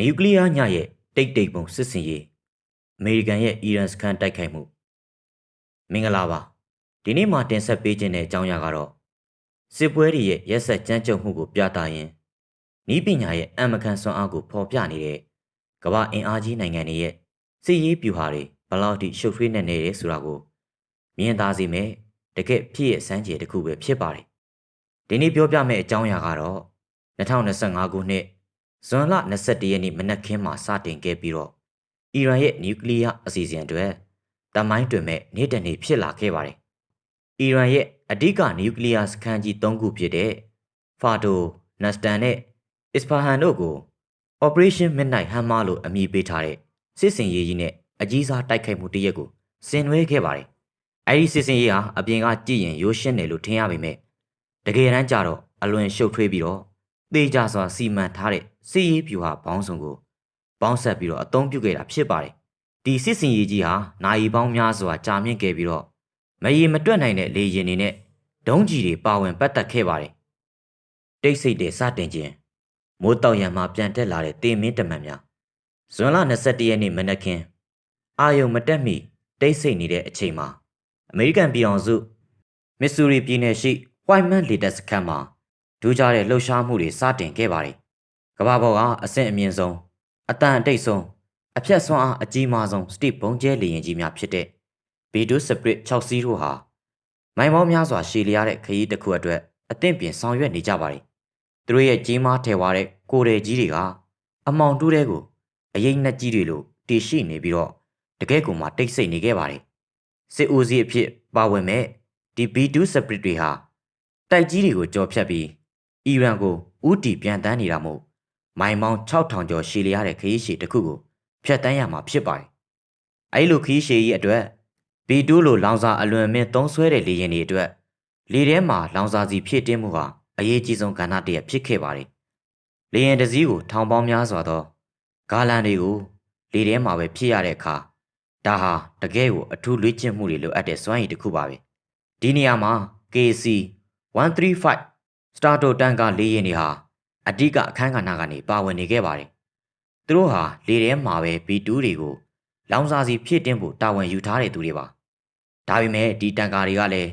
နျူကလ িয়ার ညရဲ့တိတ်တိတ်ပုံစစ်စင်ရေးအမေရိကန်ရဲ့အီရန်စခန်းတိုက်ခိုက်မှုမင်္ဂလာပါဒီနေ့မှာတင်ဆက်ပေးခြင်းတဲ့အကြောင်းအရာကတော့စစ်ပွဲတွေရဲ့ရက်ဆက်ကြမ်းကြုတ်မှုကိုပြသရင်ဤပညာရဲ့အမကန်စွမ်းအားကိုဖော်ပြနေတဲ့ကမ္ဘာအင်အားကြီးနိုင်ငံတွေရဲ့စစ်ရေးပြူဟာတွေဘယ်လောက်ထိရှုပ်ထွေးနေနေတယ်ဆိုတာကိုမြင်သာစေမယ်တကယ့်ဖြစ်ရဲ့စမ်းချေတစ်ခုပဲဖြစ်ပါတယ်ဒီနေ့ပြောပြမယ့်အကြောင်းအရာကတော့2025ခုနှစ် ဇွန်လ21ရက်နေ့မနက်ခင်းမှာစတင်ခဲ့ပြီးတော့အီရန်ရဲ့နျူကလ িয়ার အစီအစဉ်တွေတမိုင်းတွင်မဲ့နေ့တနေ့ဖြစ်လာခဲ့ပါတယ်။အီရန်ရဲ့အဓိကနျူကလ িয়ার စခန်းကြီး၃ခုဖြစ်တဲ့ဖာတို၊နက်စတန်နဲ့အစ္စဖာဟန်တို့ကို Operation Midnight Hammer လို့အမည်ပေးထားတဲ့စစ်စင်ရေးကြီးနဲ့အကြီးစားတိုက်ခိုက်မှုတစ်ရက်ကိုဆင်နွှဲခဲ့ပါတယ်။အဲဒီစစ်စင်ရေးဟာအပြင်ကကြည့်ရင်ရိုးရှင်းတယ်လို့ထင်ရပေမဲ့တကယ်တမ်းကျတော့အလွန်ရှုပ်ထွေးပြီးတော့သေချာစွာစီမံထားတဲ့ စစ်ရေးပြူဟာဘောင်းစုံကိုပေါင်းဆက်ပြီးတော့အသုံးပြုခဲ့တာဖြစ်ပါတယ်။ဒီစစ်စင်ရေးကြီးဟာနိုင်ပေါင်းများစွာကြာမြင့်ခဲ့ပြီးတော့မရေမတွက်နိုင်တဲ့လေရင်တွေနဲ့ဒုံးကြီးတွေပါဝင်ပတ်သက်ခဲ့ပါတယ်။တိတ်ဆိတ်တဲ့စတင်ခြင်းမိုးတောက်ရံမှာပြန်တက်လာတဲ့တေမင်းတမန်များဇွန်လ22ရက်နေ့မနက်ခင်းအာယုံမတက်မီတိတ်ဆိတ်နေတဲ့အချိန်မှာအမေရိကန်ပြည်အောင်စုမစ်ဆူရီပြည်နယ်ရှိဝိုင်မန်လေတပ်စခန်းမှာဒူးကြတဲ့လှုပ်ရှားမှုတွေစတင်ခဲ့ပါတယ်။ ကမ္ဘာပေါ်ကအဆင့်အမြင့်ဆုံးအတန်အတိတ်ဆုံးအဖြတ်ဆွမ်းအားအကြီးမားဆုံးစတစ်ဘုံကျဲလေရင်ကြီးများဖြစ်တဲ့ဘီဒုစပရစ်6စီးတို့ဟာမိုင်ပေါင်းများစွာရှည်လျားတဲ့ခရီးတစ်ခုအတွက်အသင့်ပြင်ဆောင်ရွက်နေကြပါတယ်။သူတို့ရဲ့ကြီးမားထဲဝါတဲ့ကိုယ်ရည်ကြီးတွေကအမောင်တူးတဲ့ကိုအရင်နှက်ကြီးတွေလိုတည်ရှိနေပြီးတော့တကယ်ကိုမှတိတ်ဆိတ်နေခဲ့ပါတယ်။စစ်ဦးစီးအဖြစ်ပါဝင်မဲ့ဒီဘီဒုစပရစ်တွေဟာတိုက်ကြီးတွေကိုကြော်ဖြတ်ပြီးအီရန်ကိုဥတီပြန်တန်းနေတာမို့ မိုင်ပေါင်း6000ကျော်ရှည်လျားတဲ့ခရီးရှည်တစ်ခုကိုဖျက်တမ်းရမှာဖြစ်ပါတယ်။အဲဒီလိုခရီးရှည်ကြီးအတွက်ဘီတူးလိုလောင်စာအလွန်မင်းသုံးဆွဲတဲ့လေယာဉ်တွေအတွက်လေထဲမှာလောင်စာစီဖြည့်တင်းမှုဟာအရေးကြီးဆုံးကဏ္ဍတစ်ရပ်ဖြစ်ခဲ့ပါတယ်။လေယာဉ်တစ်စီးကိုထောင်ပေါင်းများစွာသောဂါလန်တွေကိုလေထဲမှာပဲဖြည့်ရတဲ့အခါဒါဟာတကယ်ကိုအထူးလေ့ကျင့်မှုတွေလိုအပ်တဲ့စွမ်းရည်တစ်ခုပါပဲ။ဒီနေရာမှာ KC 135စတာတိုတန်ကလေရင်တွေဟာ အဓိကအခန်းကဏ္ဍကနေပါဝင်နေခဲ့ပါတယ်။သူတို့ဟာလေထဲမှာပဲ B2 တွေကိုလောင်စာစီဖြည့်တင်းဖို့တာဝန်ယူထားတဲ့သူတွေပါ။ဒါပေမဲ့ဒီတန်ကာတွေကလည်း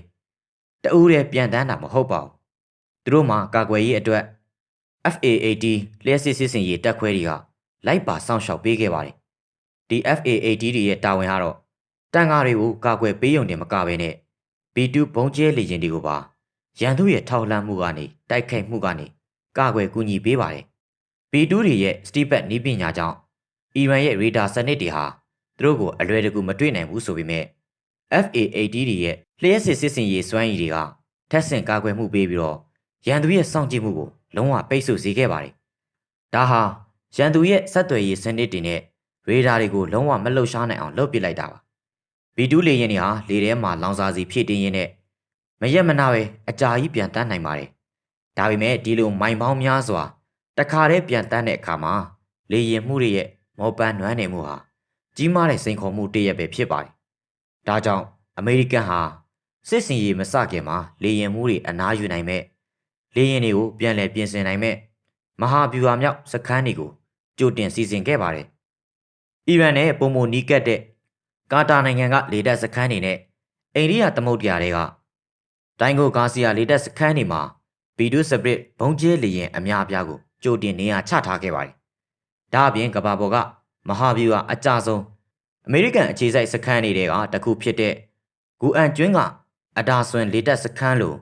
တအူးရဲ့ပြန်တန်းတာမဟုတ်ပါဘူး။သူတို့မှာကာကွယ်ရေးအတွက် FA80 လျှက်စစ်စစ်စင်ရေးတက်ခွဲတွေကလိုက်ပါစောင့်ရှောက်ပေးခဲ့ပါတယ်။ဒီ FA80 တွေရဲ့တာဝန်ကတော့တန်ကာတွေကိုကာကွယ်ပေးရုံနဲ့မကဘဲနဲ့ B2 ဘုံကျဲလေရင်တွေကိုပါရန်သူရဲ့ထောက်လှမ်းမှုကနေတိုက်ခိုက်မှုကနေ ကာကွယ်ကူညီပေးပါတယ်။ B2 တွေရဲ့စတီးပတ်နီးပညာကြောင့်အီရန်ရဲ့ရေဒါစနစ်တွေဟာသူတို့ကိုအလွယ်တကူမတွေ့နိုင်ဘူးဆိုပေမဲ့ FA-80 တွေရဲ့လျှက်စစ်စစ်စင်ရေးစွမ်းရည်တွေကထက်ဆင့်ကာကွယ်မှုပေးပြီးတော့ရန်သူရဲ့စောင့်ကြည့်မှုကိုလုံးဝပိတ်ဆို့စေခဲ့ပါတယ်။ဒါဟာရန်သူရဲ့ဆက်သွယ်ရေးစနစ်တွေနဲ့ရေဒါတွေကိုလုံးဝမလှုပ်ရှားနိုင်အောင်လုပ်ပစ်လိုက်တာပါ။ B2 လေယာဉ်တွေဟာလေထဲမှာလောင်စာစီဖြည့်တင်းရင်းနဲ့မရက်မနာပဲအကြာကြီးပြန်တန်းနိုင်ပါတယ်။ ဒါပေမဲ့ဒီလိုမိုင်ပေါင်းများစွာတခါတည်းပြန်တန်းတဲ့အခါမှာလေရင်မှုတွေရဲ့မောပန်းနွမ်းနေမှုဟာကြီးမားတဲ့စိန်ခေါ်မှုတစ်ရက်ပဲဖြစ်ပါတယ်။ဒါကြောင့်အမေရိကန်ဟာစစ်စင်ရေးမစခင်မှာလေရင်မှုတွေအနားယူနိုင်မဲ့လေရင်တွေကိုပြန်လည်ပြင်ဆင်နိုင်မဲ့မဟာဗျူဟာမြောက်စခန်းတွေကိုကြိုတင်စီစဉ်ခဲ့ပါတယ်။အီရန်နဲ့ပုံမနီးကတ်တဲ့ကာတာနိုင်ငံကလေတပ်စခန်းတွေနဲ့အိန္ဒိယသမုဒ္ဒရာတွေကတိုင်းကိုဂါစီယာလေတပ်စခန်းတွေမှာ ဘီဒုစပရစ်ဘုံကျဲလေရင်အများအပြားကိုကြိုတင်နေရာချထားခဲ့ပါတယ်။ဒါအပြင်ကဘာပေါ်ကမဟာဗျူဟာအကြဆုံးအမေရိကန်အခြေစိုက်စခန်းတွေကတခုဖြစ်တဲ့ဂူအန်ကျွန်းကအဒါဆွန်လေတပ်စခန်းလို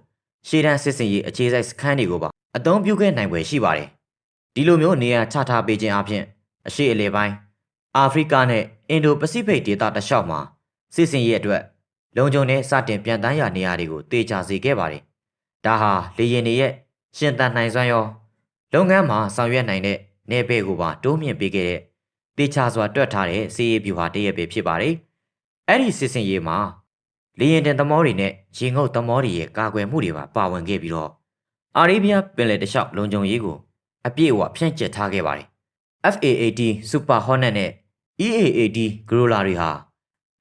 ရှေ့တန်းစစ်စင်ရေးအခြေစိုက်စခန်းတွေကိုပါအသုံးပြုခဲ့နိုင်ွယ်ရှိပါတယ်။ဒီလိုမျိုးနေရာချထားပေးခြင်းအပြင်အရှေ့အလယ်ပိုင်းအာဖရိကနဲ့အင်ဒိုပစိဖိတ်ဒေသတလျှောက်မှာစစ်စင်ရေးအတွက်လုံခြုံတဲ့စတင်ပြန်တန်းရာနေရာတွေကိုတေချာစေခဲ့ပါတယ်။ ဒါဟာလေရင်တွေရဲ့ရှင်သန်နိုင်စွမ်းရောလုပ်ငန်းမှာဆောင်ရွက်နိုင်တဲ့နေပေကိုပါတိုးမြင့်ပေးခဲ့တဲ့တေချာစွာတွက်ထားတဲ့စီးရီဗျူဟာတရက်ပဲဖြစ်ပါတယ်။အဲ့ဒီစစ်စင်ရေးမှာလေရင်တင်သမောတွေနဲ့ရေငုပ်သမောတွေရဲ့ကာကွယ်မှုတွေပါပါဝင်ခဲ့ပြီးတော့အာရေဗျပင်လယ်တလျှောက်လုံခြုံရေးကိုအပြည့်အဝဖြန့်ကျက်ထားခဲ့ပါတယ်။ FA-80 Super Hornet နဲ့ EA-80 Growler တွေဟာ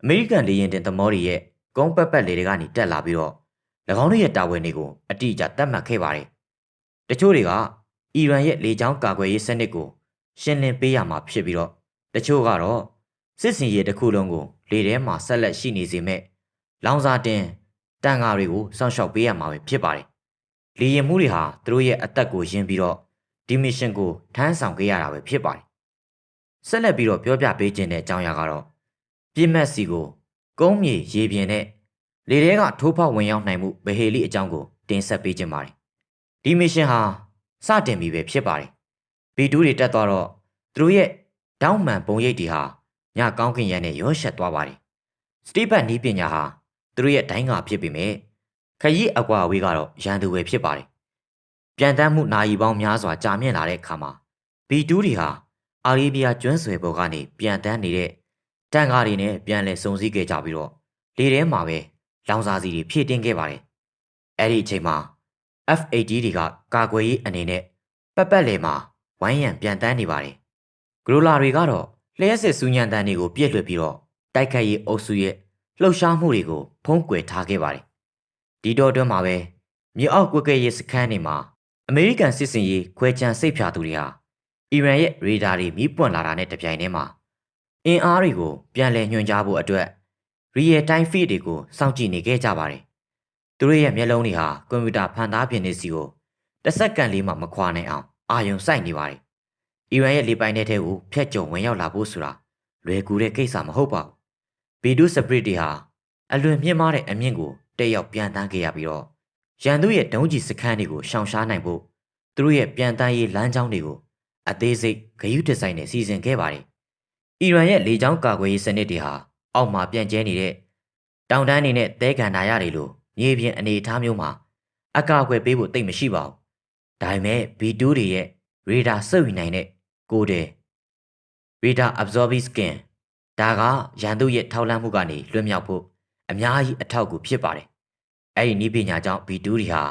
အမေရိကန်လေရင်တင်သမောတွေရဲ့ကုန်းပတ်ပတ်လေတွေကနေတက်လာပြီးတော့၎ င်းတို့ရဲ့တာဝန်တွေကိုအတိအကျသတ်မှတ်ခဲ့ပါတယ်။တချို့တွေကအီရန်ရဲ့လေကြောင်းကာကွယ်ရေးစနစ်ကိုရှင်းလင်းပေးရမှာဖြစ်ပြီးတော့တချို့ကတော့စစ်စင်ရေးတစ်ခုလုံးကိုလေထဲမှာဆက်လက်ရှိနေစေမဲ့လောင်စာတင်တန်ဃာတွေကိုစောင့်ရှောက်ပေးရမှာပဲဖြစ်ပါတယ်။လေရင်မှုတွေဟာသူတို့ရဲ့အသက်ကိုယဉ်ပြီးတော့ဒီမစ်ရှင်ကိုထမ်းဆောင်ခဲ့ရတာပဲဖြစ်ပါတယ်။ဆက်လက်ပြီးတော့ပြောပြပေးခြင်းတဲ့အကြောင်းအရာကတော့ပြစ်မှတ်စီကိုကုန်းမြေရေပြင်နဲ့ လေထဲကထိုးဖောက်ဝင်ရောက်နိုင်မှုဗဟေလိအကြောင်းကိုတင်ဆက်ပေးခြင်းပါတယ်။ဒီမစ်ရှင်ဟာစတင်ပြီပဲဖြစ်ပါတယ်။ B2 တွေတက်သွားတော့သူတို့ရဲ့တောင်းမှန်ပုံရိပ်တွေဟာညကောင်းကင်ရံနဲ့ရောရှက်သွားပါတယ်။စတီးပတ်နီးပညာဟာသူတို့ရဲ့ဒိုင်းကဖြစ်ပေမဲ့ခရီးအကွာအဝေးကတော့ရန်သူပဲဖြစ်ပါတယ်။ပြန်တမ်းမှုနာယီပေါင်းများစွာကြာမြင့်လာတဲ့အခါမှာ B2 တွေဟာအာရေဗျကျွန်းဆွယ်ပေါ်ကနေပြန်တန်းနေတဲ့တန်ကားတွေနဲ့ပြန်လည်စုံစည်းခဲ့ကြပြီးတော့လေထဲမှာပဲ လောင်စာစီတွေဖြည့်တင်းခဲ့ပါတယ်။အဲ့ဒီအချိန်မှာ F-80 တွေကကာကွယ်ရေးအနေနဲ့ပတ်ပတ်လည်မှာဝိုင်းရံပြန်တန်းနေပါတယ်။ဂရိုလာတွေကတော့လျှက်စစ်စူးညံတန်းတွေကိုပြစ်လွှတ်ပြီးတော့တိုက်ခိုက်ရေးအုပ်စုရဲ့လှုပ်ရှားမှုတွေကိုဖုံးကွယ်ထားခဲ့ပါတယ်။ဒီတော့အတွင်းမှာပဲမြေအောက်ကွက်ကဲရေးစခန်းတွေမှာအမေရိကန်စစ်စင်ရေးခွဲချမ်းစိတ်ဖြာသူတွေဟာအီရန်ရဲ့ရေဒါတွေမြည်ပွင့်လာတာနဲ့တပြိုင်တည်းမှာအင်အားတွေကိုပြန်လည်ညွှန်ကြားဖို့အတွက် real time feed တွေကိုစောင့်ကြည့်နေခဲ့ကြပါတယ်။သူတို့ရဲ့မျက်လုံးတွေဟာကွန်ပျူတာဖန်သားပြင်နေစီကိုတစ်စက္ကန့်လေးမှမခွာနိုင်အောင်အာရုံစိုက်နေပါတယ်။အီရန်ရဲ့လေပိုင်တဲ့ထဲကိုဖျက်ကြုံဝင်ရောက်လာဖို့ဆိုတာလွယ်ကူတဲ့ကိစ္စမဟုတ်ပါဘူး။ဘီဒူစပရစ်တွေဟာအလွန်မြင့်မားတဲ့အမြင့်ကိုတက်ရောက်ပြန်တန်းခဲ့ရပြီးတော့ရန်သူရဲ့ဒုံးကျည်စခန်းတွေကိုရှောင်ရှားနိုင်ဖို့သူတို့ရဲ့ပြန်တန်းရေးလမ်းကြောင်းတွေကိုအသေးစိတ်ဂရုတစိုက်နဲ့စီစဉ်ခဲ့ပါတယ်။အီရန်ရဲ့လေကြောင်းကာကွယ်ရေးစနစ်တွေဟာ အောက်မှာပြန့်ကျဲနေတဲ့တောင်တန်းတွေနဲ့သဲကန်နာရတွေလိုမြေပြင်အနေအထားမျိုးမှာအကာအကွယ်ပေးဖို့တိတ်မရှိပါဘူး။ဒါပေမဲ့ B2 တွေရဲ့ရေဒါစုပ်ယူနိုင်တဲ့ကိုယ်တယ် Radar Absorbing Skin ဒါကရန်သူရဲ့ထောက်လှမ်းမှုကနေလွတ်မြောက်ဖို့အများကြီးအထောက်အကူဖြစ်ပါတယ်။အဲ့ဒီနည်းပညာကြောင့် B2 တွေဟာ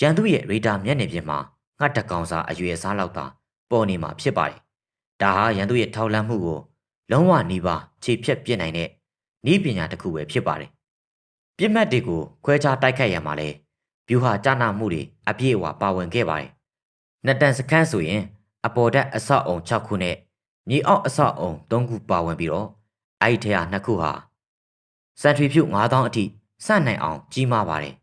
ရန်သူရဲ့ radar မျက်နှာပြင်မှာငှက်တကောင်စာအရွယ်အစားလောက်သာပေါ်နေမှာဖြစ်ပါတယ်။ဒါဟာရန်သူရဲ့ထောက်လှမ်းမှုကိုလုံးဝနှီးပါခြေဖြတ်ပစ်နိုင်တဲ့ နည်းပညာတစ်ခုပဲဖြစ်ပါတယ်။ပြစ်မှတ်တွေကိုခွဲခြားတိုက်ခိုက်ရမှာလဲဗျူဟာကျနာမှုတွေအပြည့်အဝပါဝင်ခဲ့ပါတယ်။နှစ်တန်စခန်းဆိုရင် အပေါ်ဓာတ်အဆောက်အုံ6ခုနဲ့မြေအောက်အဆောက်အုံ3ခုပါဝင်ပြီးတော့အဲ့ဒီထဲကနှစ်ခုဟာစန်ထရီဖြူ9000အထိစနိုင်အောင်ကြီးမားပါတယ်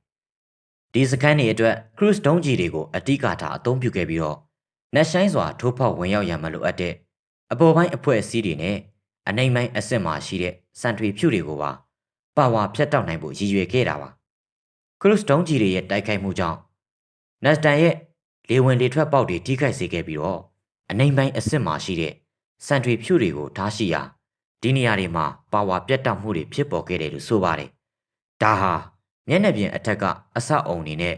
။ဒီစခန်းတွေအတွက် cruise ဒုံးကြီးတွေကိုအတိကထားအသုံးပြုခဲ့ပြီးတော့နက်ဆိုင်စွာထိုးဖောက်ဝင်ရောက်ရမလို့အပ်တဲ့အပေါ်ပိုင်းအဖွဲ့အစည်းတွေနဲ့ အနိုင်ပိုင်းအစ်စ်မှာရှိတဲ့စန်ထရီဖြူတွေကိုပါပါဝါဖြတ်တောက်နိုင်ဖို့ရည်ရွယ်ခဲ့တာပါ။ cruise ဒုံးကြီးတွေရဲ့တိုက်ခိုက်မှုကြောင့်နက်စတန်ရဲ့လေဝင်လေထွက်ပေါက်တွေထိခိုက်စေခဲ့ပြီးတော့အနိုင်ပိုင်းအစ်စ်မှာရှိတဲ့စန်ထရီဖြူတွေကိုထားရှိရာဒီနေရာတွေမှာပါဝါပြတ်တောက်မှုတွေဖြစ်ပေါ်ခဲ့တယ်လို့ဆိုပါတယ်။ဒါဟာမျက်နှာပြင်အထက်ကအဆောက်အုံတွေနဲ့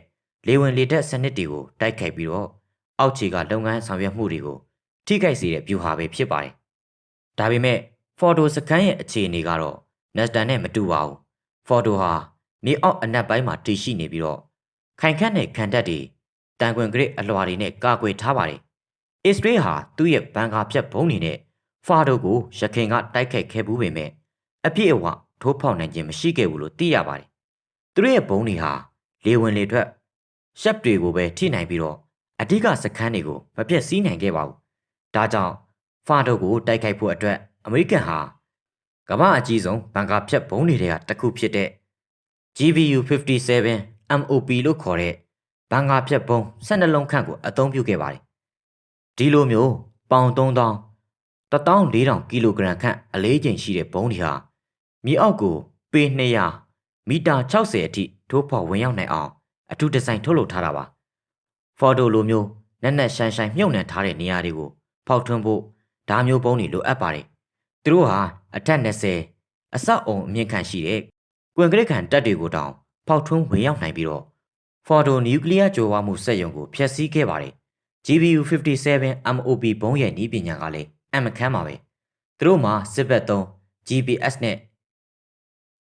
လေဝင်လေတက်စနစ်တွေကိုတိုက်ခိုက်ပြီးတော့အောက်ခြေကလုပ်ငန်းဆောင်ရွက်မှုတွေကိုထိခိုက်စေတဲ့ဗျူဟာပဲဖြစ်ပါတယ်။ဒါပေမဲ့ ဖော်တိုစကန်ရဲ့အခြေအနေကတော့ Nestor နဲ့မတူပါဘူး။ဖော်တိုဟာမြေအောက်အနက်ပိုင်းမှာတည်ရှိနေပြီးတော့ခိုင်ခန့်တဲ့ခံတက်တွေတန်ခွင်ဂရစ်အလွှာတွေနဲ့ကာကွယ်ထားပါတယ်။အစ္စရေးဟာသူ့ရဲ့ဘန်ကာဖြတ်ဘုံတွေနဲ့ဖာဒိုကိုရခင်ကတိုက်ခိုက်ခဲ့ဘူးပေမဲ့အပြည့်အဝထိုးဖောက်နိုင်ခြင်းမရှိခဲ့ဘူးလို့သိရပါတယ်။သူတို့ရဲ့ဘုံတွေဟာလေဝင်လေထွက်ရှက်တွေကိုပဲထိနိုင်ပြီးတော့အဓိကစခန်းတွေကိုမပြတ်စည်းနိုင်ခဲ့ပါဘူး။ဒါကြောင့်ဖာဒိုကိုတိုက်ခိုက်ဖို့အတွက် အမေရိကန်ဟာကမ္ဘာအကြီးဆုံးဘန်ကာဖြတ်ဘုံတွေကတစ်ခုဖြစ်တဲ့ GBU 57 MOP လို့ခေါ်တဲ့ဘန်ကာဖြတ်ဘုံ12လုံးခန့်ကိုအသုံးပြုခဲ့ပါတယ်။ဒီလိုမျိုးပေါင်3000 14000ကီလိုဂရမ်ခန့်အလေးချိန်ရှိတဲ့ဘုံတွေဟာမြေအောက်ကိုပေ200မီတာ60အထိထိုးဖော်ဝင်ရောက်နိုင်အောင်အထူးဒီဇိုင်းထုတ်လုပ်ထားတာပါဖော်တိုလိုမျိုးနက်နက်ရှိုင်းရှိုင်းမြုပ်နှံထားတဲ့နေရာတွေကိုဖောက်ထွင်းဖို့ဓာမျိုးဘုံတွေလိုအပ်ပါတယ် သူတို့ဟာအထက်20အဆောက်အုံအမြင့်ခံရှိတဲ့ကွန်ကရစ်ခံတပ်တွေကိုတောင်ဖောက်ထွင်းဝင်ရောက်နိုင်ပြီးတော့ဖော်တိုနျူကလ িয়ার ကြိုးဝါမှုစက်ရုံကိုဖျက်ဆီးခဲ့ပါတယ် GBU 57 MOP ဘုံရဲ့နည်းပညာကလည်းအမခမ်းပါပဲသူတို့မှာစစ်ဘက်သုံး GPS နဲ့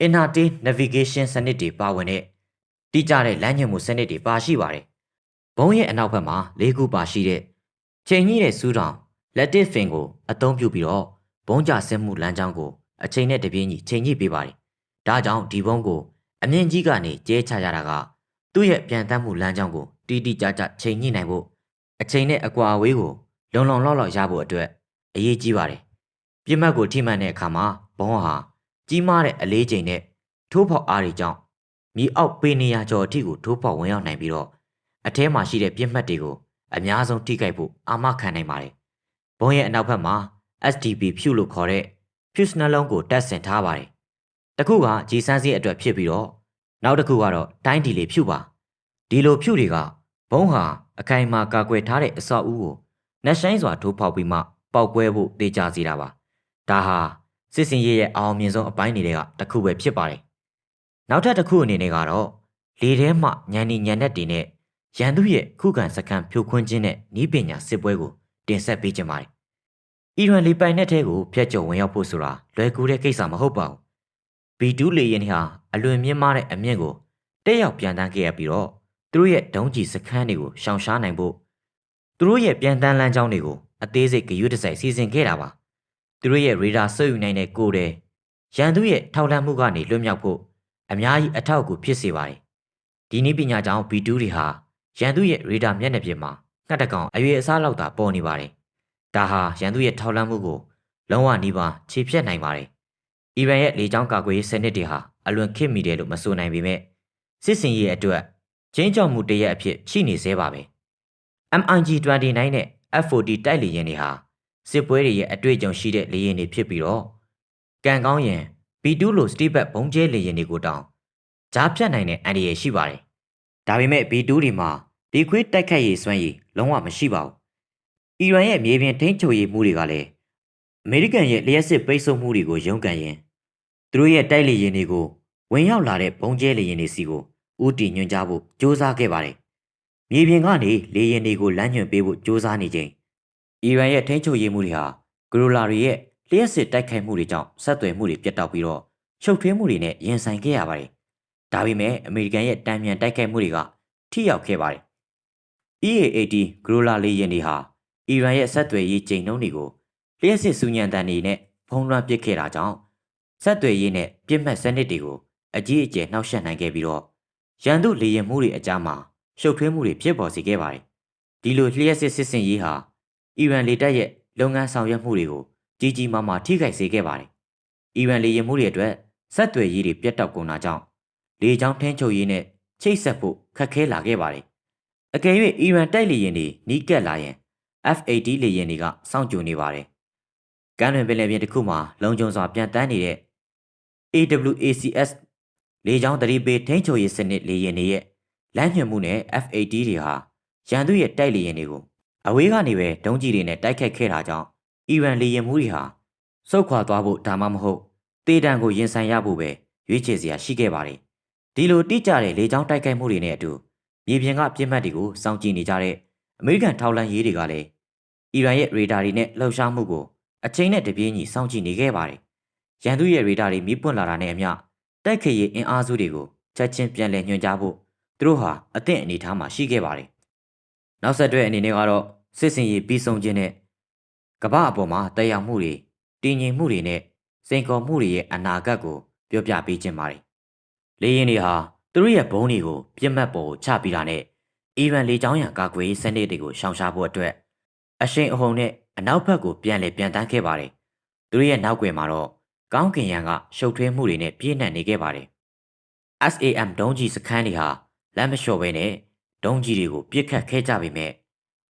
Internet Navigation စနစ်တွေပါဝင်တဲ့တိကျတဲ့လမ်းညွှန်မှုစနစ်တွေပါရှိပါတယ်ဘုံရဲ့အနောက်ဘက်မှာလေးခုပါရှိတဲ့ချိန်ကြီးတဲ့စူးတောင်လက်တစ်ဖင်ကိုအသုံးပြုပြီးတော့ ဘုံကြဆင်းမှုလမ်းကြောင်းကိုအချိန်နဲ့တပြေးညီချိန်ကြီးပေးပါတယ်ဒါကြောင့်ဒီဘုံကိုအမြင့်ကြီးကနေကျဲချကြတာကသူ့ရဲ့ပြန်တမ်းမှုလမ်းကြောင်းကိုတီးတီးကြကြချိန်ညှိနိုင်ဖို့အချိန်နဲ့အကွာအဝေးကိုလုံလုံလောက်လောက်ရဖို့အတွက်အရေးကြီးပါတယ်ပြစ်မှတ်ကိုထိမှန်တဲ့အခါမှာဘုံဟာကြီးမားတဲ့အလေးချိန်နဲ့ထိုးဖောက်အားတွေကြောင့်မြေအောက်ပေနေရကျော်အထိကိုထိုးဖောက်ဝင်ရောက်နိုင်ပြီးတော့အထဲမှာရှိတဲ့ပြစ်မှတ်တွေကိုအများဆုံးထိခိုက်ဖို့အာမခံနိုင်ပါတယ်ဘုံရဲ့အနောက်ဘက်မှာ SDP ဖြူလို့ခေါ်တဲ့ fuse နှလုံးကိုတက်ဆင်ထားပါတယ်။တစ်ခုကဂျီဆန်းစီအတွက်ဖြစ်ပြီးတော့နောက်တစ်ခုကတော့တိုင်းဒီလေးဖြူပါ။ဒီလိုဖြူတွေကဘုံဟာအခိုင်အမာကာကွယ်ထားတဲ့အဆောက်အဦကိုနှက်ဆိုင်စွာထိုးဖောက်ပြီးမှပောက်ကွဲဖို့တေချာစေတာပါ။ဒါဟာစစ်စင်ရေးရဲ့အအောင်မြင်ဆုံးအပိုင်းတွေကတစ်ခုပဲဖြစ်ပါတယ်။နောက်ထပ်တစ်ခုအနေနဲ့ကတော့လေထဲမှညံနေညံတဲ့တင်နဲ့ရန်သူရဲ့ခုခံစခန်းဖြိုခွင်းခြင်းနဲ့ဤပညာစစ်ပွဲကိုတင်ဆက်ပေးခြင်းပါတယ်။ အီရန်လေပိုင်နက်ထဲကိုဖျက်ကျော်ဝင်ရောက်ဖို့ဆိုတာလွယ်ကူတဲ့ကိစ္စမဟုတ်ပါဘူး။ B2 လေယာဉ်တွေဟာအလွန်မြင့်မားတဲ့အမြင့်ကိုတက်ရောက်ပြန်တန်းခဲ့ရပြီးတော့သူတို့ရဲ့ဒုံးကျည်စခန်းတွေကိုရှောင်ရှားနိုင်ဖို့သူတို့ရဲ့ပြန်တန်းလမ်းကြောင်းတွေကိုအသေးစိတ်ဂရုတစိုက်စီစဉ်ခဲ့တာပါ။သူတို့ရဲ့ရေဒါဆွတ်ယူနိုင်တဲ့ကိုယ်တဲ့ရန်သူရဲ့ထောက်လှမ်းမှုကနေလွတ်မြောက်ဖို့အများကြီးအထောက်အကူဖြစ်စေပါတယ်။ဒီနည်းပညာကြောင့် B2 တွေဟာရန်သူရဲ့ရေဒါမျက်နှာပြင်မှာငှက်တကောင်အရွယ်အစားလောက်သာပေါ်နေပါတယ်။ ဒါဟာရန်သူရဲ့ထောက်လှမ်းမှုကိုလုံးဝနှီးပါခြေဖြတ်နိုင်ပါတယ်။အီရန်ရဲ့လေကြောင်းကာကွယ်ရေးစနစ်တွေဟာအလွန်ခေတ်မီတယ်လို့မဆိုနိုင်ပေမဲ့စစ်စင်ရေးအတွက်ချင်းကြောင်မှုတရက်အဖြစ်ရှိနေသေးပါပဲ။ MiG-29 နဲ့ F-40 တိုက်လေယာဉ်တွေဟာစစ်ပွဲတွေရဲ့အတွေ့အကြုံရှိတဲ့လေယာဉ်တွေဖြစ်ပြီးတော့ကံကောင်းရင် B2 လိုစတီးဘက်ဘုံကျဲလေယာဉ်တွေကိုတောင်ကြားဖြတ်နိုင်တဲ့အန္တရာယ်ရှိပါတယ်။ဒါပေမဲ့ B2 တွေမှာဒီခွေးတိုက်ခတ်ရေးစွမ်းရည်လုံးဝမရှိပါဘူး။ အီရန်ရဲ့မြေပြင်ထိန်းချုပ်ရေးမှုတွေကလည်းအမေရိကန်ရဲ့လျှက်စစ်ပိတ်ဆို့မှုတွေကိုရုန်းကန်ရင်သူတို့ရဲ့တိုက်လေယာဉ်တွေကိုဝင်ရောက်လာတဲ့ဘုံကျဲလေယာဉ်တွေစီကိုဥတီညွှန်ကြားဖို့စ조사ခဲ့ပါတယ်။မြေပြင်ကနေလေယာဉ်တွေကိုလမ်းညွှန်ပေးဖို့စ조사နေချိန်အီရန်ရဲ့ထိန်းချုပ်ရေးမှုတွေဟာဂရိုလာတွေရဲ့လျှက်စစ်တိုက်ခိုက်မှုတွေကြောင့်ဆက်သွယ်မှုတွေပြတ်တောက်ပြီးတော့ချုပ်ထွေးမှုတွေနဲ့ရင်ဆိုင်ခဲ့ရပါတယ်။ဒါပေမဲ့အမေရိကန်ရဲ့တံမြန်တိုက်ခိုက်မှုတွေကထိရောက်ခဲ့ပါတယ်။ EA-80 ဂရိုလာလေယာဉ်တွေဟာ အီရန်ရဲ့ဆက်သွယ်ရေးချိန်နှုန်းတွေကိုလျှက်စစ်စူညံတန်တွေနဲ့ဖုံးလွှမ်းပစ်ခဲ့တာကြောင့်ဆက်သွယ်ရေးနဲ့ပြစ်မှတ်စနစ်တွေကိုအကြီးအကျယ်နှောက်ယှက်နိုင်ခဲ့ပြီးတော့ရန်သူလေယာဉ်မှုတွေအကြမ်းမှာရှုပ်ထွေးမှုတွေဖြစ်ပေါ်စေခဲ့ပါတယ်။ဒီလိုလျှက်စစ်စစ်စင်ရေးဟာအီရန်လေတပ်ရဲ့လုပ်ငန်းဆောင်ရွက်မှုတွေကိုကြီးကြီးမားမားထိခိုက်စေခဲ့ပါတယ်။အီရန်လေယာဉ်မှုတွေအတွက်ဆက်သွယ်ရေးတွေပြတ်တောက်ကုန်တာကြောင့်လေကြောင်းထင်းချုပ်ရေးနဲ့ချိတ်ဆက်ဖို့ခက်ခဲလာခဲ့ပါတယ်။အကယ်၍အီရန်တိုက်လေယာဉ်တွေနီးကပ်လာရင် F-80 လေယာဉ်တွေကစောင့်ကြိုနေပါတယ်။ကမ်းလွန်ပင်လယ်ပြင်တစ်ခုမှာလုံခြုံစွာပြန်တန်းနေတဲ့ AWACS လေကြောင်းတရီပေးထိန်းချုပ်ရေးစနစ်လေယာဉ်တွေရဲ့လမ်းညွှန်မှုနဲ့ F-80 တွေဟာရန်သူရဲ့တိုက်လေယာဉ်တွေကိုအဝေးကနေပဲဒုံးကျည်တွေနဲ့တိုက်ခတ်ခဲ့တာကြောင့်အီရန်လေယာဉ်မှုတွေဟာစုတ်ခွာသွားဖို့ဒါမှမဟုတ်တေတံကိုရင်ဆိုင်ရဖို့ပဲရွေးချယ်စရာရှိခဲ့ပါတယ်။ဒီလိုတိကျတဲ့လေကြောင်းတိုက်ခိုက်မှုတွေနဲ့အတူမြေပြင်ကပြစ်မှတ်တွေကိုစောင့်ကြည့်နေကြတဲ့အမေရိကန်ထောက်လှမ်းရေးတွေကလည်း အီရန်ရဲ့ရေဒါတွေနဲ့လှုပ်ရှားမှုကိုအချိန်နဲ့တပြေးညီစောင့်ကြည့်နေခဲ့ပါတယ်။ရန်သူရဲ့ရေဒါတွေမြစ်ပွင့်လာတာနဲ့အမျှတိုက်ခိုက်ရေးအင်အားစုတွေကိုချက်ချင်းပြန်လည်ညွှန်ကြားဖို့သူတို့ဟာအသင့်အနေထားမှာရှိခဲ့ပါတယ်။နောက်ဆက်တွဲအနေနဲ့ကတော့စစ်စင်ရေးပြီးဆုံးခြင်းနဲ့ကမ္ဘာအပေါ်မှာတက်ရောက်မှုတွေတည်ငြိမ်မှုတွေနဲ့စိန်ခေါ်မှုတွေရဲ့အနာဂတ်ကိုပြောပြပေးခြင်းပါတယ်။လေရင်တွေဟာသူတို့ရဲ့ဘုံတွေကိုပြစ်မှတ်ပေါ်ကိုချပြီးတာနဲ့အီရန်လေကြောင်းရန်ကာကွယ်ရေးစနစ်တွေကိုရှောင်ရှားဖို့အတွက် အရှိန်အဟုန်နဲ့အနောက်ဘက်ကိုပြန်လည်ပြန်တန်းခဲ့ပါတယ်။သူတို့ရဲ့နောက်ွယ်မှာတော့ကောင်းကင်ရန်ကရှုပ်ထွေးမှုတွေနဲ့ပြည့်နှက်နေခဲ့ပါတယ်။ SAM ဒုံးကြီးစခန်းတွေဟာလမ်းမလျှော့ဘဲနဲ့ဒုံးကြီးတွေကိုပြစ်ခတ်ခဲ့ကြပေမဲ့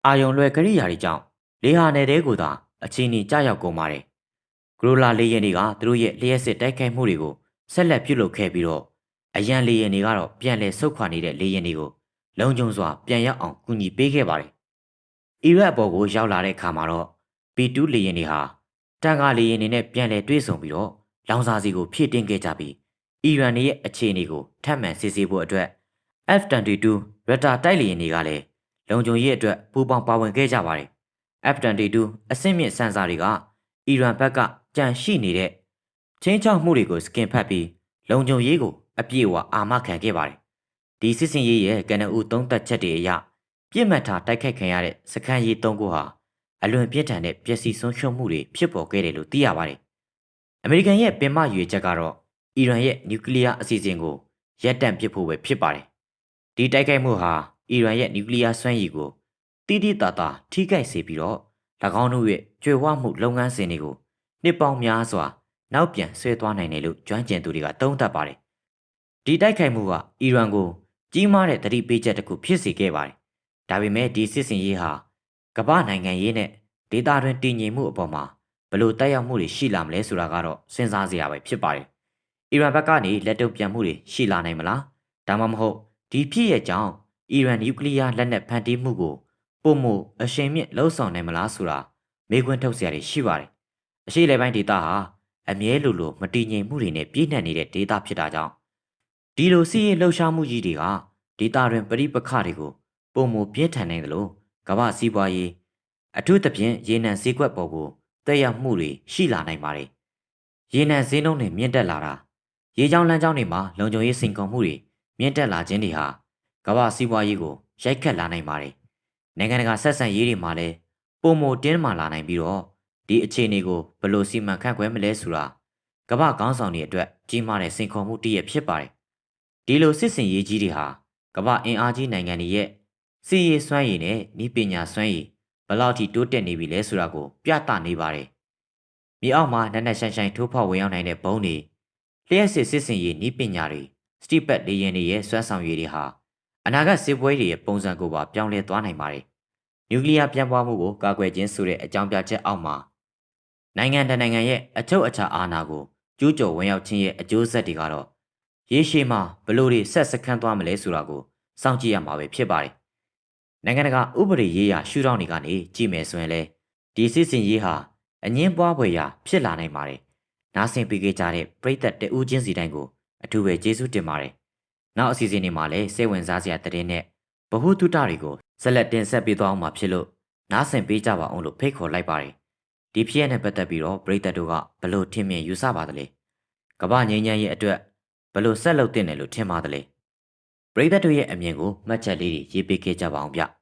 အာယုံလွယ်ကရိယာတွေကြောင့်လေဟာနယ်တဲကိုသာအချင်းကြီးကြရောက်ကုန်ပါတယ်။ဂရိုလာလေယာဉ်တွေကသူတို့ရဲ့လျှက်စစ်တိုက်ခိုက်မှုတွေကိုဆက်လက်ပြုလုပ်ခဲ့ပြီးတော့အရန်လေယာဉ်တွေကတော့ပြန်လည်ဆုတ်ခွာနေတဲ့လေယာဉ်တွေကိုလုံခြုံစွာပြန်ရောက်အောင်ကူညီပေးခဲ့ပါတယ်။ အီရတ်အပေါ်ကိုရောက်လာတဲ့အခါမှာတော့ P2 လေယာဉ်တွေဟာတန်ကားလေယာဉ်တွေနဲ့ပြန်လည်တွဲဆုံပြီးတော့လောင်စာစီကိုဖြည့်တင်းခဲ့ကြပြီးအီရန်ရဲ့အခြေအနေကိုထပ်မံစစ်ဆေးဖို့အတွက် F-22 ရတာတိုက်လေယာဉ်တွေကလည်းလုံခြုံရေးအတွက်ပူးပေါင်းပါဝင်ခဲ့ကြပါတယ်။ F-22 အဆင့်မြင့်စင်ဆာတွေကအီရန်ဘက်ကကြန့်ရှိနေတဲ့ချင်းချောက်မှုတွေကိုစကင်ဖတ်ပြီးလုံခြုံရေးကိုအပြည့်အဝအာမခံခဲ့ပါတယ်။ဒီစစ်စင်ရေးရဲ့ကနဦးသုံးသက်ချက်တွေအရ ပြစ်မှတ်ထားတိုက်ခိုက်ခံရတဲ့စခန်းရေးသုံးခုဟာအလွန်ပြင်းထန်တဲ့ပျက်စီးဆုံးရှုံးမှုတွေဖြစ်ပေါ်ခဲ့တယ်လို့သိရပါတယ်။အမေရိကန်ရဲ့ပင်မရွေချက်ကတော့အီရန်ရဲ့နျူကလ িয়ার အစီအစဉ်ကိုရပ်တန့်ပစ်ဖို့ပဲဖြစ်ပါတယ်။ဒီတိုက်ခိုက်မှုဟာအီရန်ရဲ့နျူကလ িয়ার စွမ်းရည်ကိုတိတိတသာထိခိုက်စေပြီးတော့ ၎င်းတို့ရဲ့ကြွယ်ဝမှုလုပ်ငန်းစဉ်တွေကိုနှစ်ပေါင်းများစွာနောက်ပြန်ဆွဲသွားနိုင်တယ်လို့ကျွမ်းကျင်သူတွေကသုံးသပ်ပါတယ်။ဒီတိုက်ခိုက်မှုကအီရန်ကိုကြီးမားတဲ့သတိပေးချက်တစ်ခုဖြစ်စေခဲ့ပါတယ်။ ဒါပေမဲ့ဒီစစ်စင်ရေးဟာကမ္ဘာနိုင်ငံရေးနဲ့ဒေသတွင်းတည်ငြိမ်မှုအပေါ်မှာဘယ်လိုတက်ရောက်မှုတွေရှိလာမလဲဆိုတာကတော့စဉ်းစားစရာပဲဖြစ်ပါတယ်။အီရန်ဘက်ကနေလက်တုပ်ပြန်မှုတွေရှိလာနိုင်မလား။ဒါမှမဟုတ်ဒီဖြစ်ရဲ့ကြောင့်အီရန်နျူကလ িয়ার လက်နက်ဖန်တီးမှုကိုပုံမှုအရှိန်မြင့်လှုံ့ဆော်နိုင်မလားဆိုတာမေးခွန်းထုတ်စရာတွေရှိပါတယ်။အရှိလေပိုင်းဒေသဟာအမြဲလိုလိုမတည်ငြိမ်မှုတွေနဲ့ပြည့်နှက်နေတဲ့ဒေသဖြစ်တာကြောင့်ဒီလိုစီးရင်လှုပ်ရှားမှုကြီးတွေကဒေသတွင်ပရိပခတွေကို ပုံမှုပြင်းထန်နေသလိုကမ္ဘာစီးပွားရေးအထူးသဖြင့်ရေနံဈေးကွက်ပေါ်ကိုတက်ရောက်မှုတွေရှိလာနိုင်ပါတယ်။ရေနံဈေးနှုန်းတွေမြင့်တက်လာတာရေကြောင်းလမ်းကြောင်းတွေမှာလုံခြုံရေးစိန်ခေါ်မှုတွေမြင့်တက်လာခြင်းတွေဟာကမ္ဘာစီးပွားရေးကိုရိုက်ခတ်လာနိုင်ပါတယ်။နိုင်ငံတကာဆက်ဆံရေးတွေမှာလည်းပုံမတင်းမာလာနိုင်ပြီးတော့ဒီအခြေအနေကိုဘယ်လိုစီမံခန့်ခွဲမလဲဆိုတာကမ္ဘာကောင်းဆောင်တွေအတွက်ကြီးမားတဲ့စိန်ခေါ်မှုတစ်ရဖြစ်ပါတယ်။ဒီလိုစစ်စင်ရေးကြီးတွေဟာကမ္ဘာအင်အားကြီးနိုင်ငံတွေရဲ့ စီးရေးစွမ်းရည်နဲ့ဤပညာစွမ်းရည်ဘယ်လောက်ထိတိုးတက်နေပြီလဲဆိုတာကိုပြသနေပါတယ်။မြေအောက်မှာနက်နက်ရှိုင်းရှိုင်းထိုးဖောက်ဝင်ရောက်နိုင်တဲ့ဘုံတွေလျှက်စစ်စစ်စင်ရေးဤပညာတွေစတိပတ်လေရင်တွေရဲ့စွမ်းဆောင်ရည်တွေဟာအနာဂတ်စစ်ပွဲတွေရဲ့ပုံစံကိုပါပြောင်းလဲသွားနိုင်ပါတယ်။နျူကလ িয়ার ပြန့်ပွားမှုကိုကာကွယ်ခြင်းဆိုတဲ့အကြောင်းပြချက်အောက်မှာနိုင်ငံတကာနိုင်ငံရဲ့အချုပ်အခြာအာဏာကိုကျူးကျော်ဝင်ရောက်ခြင်းရဲ့အကျိုးဆက်တွေကတော့ရေရှည်မှာဘလို့တွေဆက်စခန်းသွားမလဲဆိုတာကိုစောင့်ကြည့်ရမှာပဲဖြစ်ပါတယ်။ နိုင်ငံတကာဥပဒေရေးရာရှုထောင့်တွေကနေကြည့်မယ်ဆိုရင်လေဒီစစ်စင်ရေးဟာအငင်းပွားဖွယ်ရာဖြစ်လာနိုင်ပါတယ်။နားဆင်ပေးကြတဲ့ပရိသတ်တဦးချင်းစီတိုင်းကိုအထူးပဲကျေးဇူးတင်ပါတယ်။နောက်အစီအစဉ်တွေမှာလည်းစိတ်ဝင်စားစရာသတင်းနဲ့ဗဟုသုတတွေကိုဆက်လက်တင်ဆက်ပေးသွားအောင်မှာဖြစ်လို့နားဆင်ပေးကြပါအောင်လို့ဖိတ်ခေါ်လိုက်ပါတယ်။ဒီဖြစ်ရတဲ့ပတ်သက်ပြီးတော့ပရိသတ်တို့ကဘလို့ထင်မြင်ယူဆပါသလဲ။ကမ္ဘာငြိမ်းချမ်းရေးအတွက်ဘလို့ဆက်လုပ်တင်တယ်လို့ထင်ပါသလဲ။ ပရိသတ်တို့ရဲ့အမြင်ကိုမှတ်ချက်လေးတွေရေးပေးခဲ့ကြပါအောင်ဗျ။